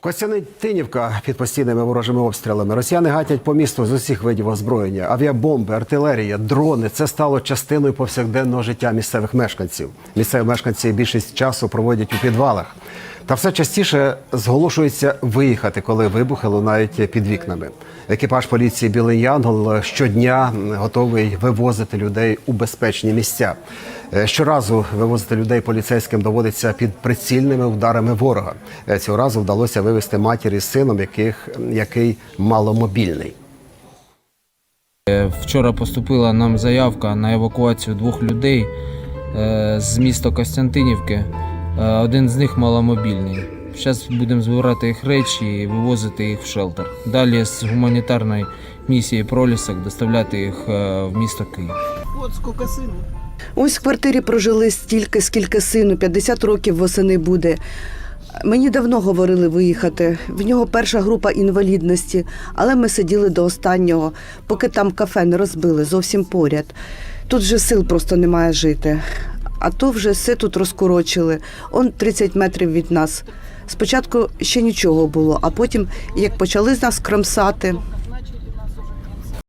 Костянтинівка під постійними ворожими обстрілами. Росіяни гатять по місту з усіх видів озброєння. Авіабомби, артилерія, дрони. Це стало частиною повсякденного життя місцевих мешканців. Місцеві мешканці більшість часу проводять у підвалах. Та все частіше зголошується виїхати, коли вибухи лунають під вікнами. Екіпаж поліції Білий Янгол щодня готовий вивозити людей у безпечні місця. Е, Щоразу вивозити людей поліцейським доводиться під прицільними ударами ворога. Е, Цього разу вдалося вивезти матір із сином, яких який маломобільний. Е, Вчора поступила нам заявка на евакуацію двох людей з міста Костянтинівки. Е, Один з них маломобільний. Зараз будемо збирати їх речі і вивозити їх в шелтер. Далі з гуманітарної місії Пролісок доставляти їх е, в місто Київ. От скільки сину. Ось в квартирі прожили стільки, скільки сину, 50 років восени буде. Мені давно говорили виїхати. В нього перша група інвалідності, але ми сиділи до останнього, поки там кафе не розбили зовсім поряд. Тут же сил просто немає жити. А то вже все тут розкорочили. Он 30 метрів від нас. Спочатку ще нічого було, а потім, як почали з нас кромсати,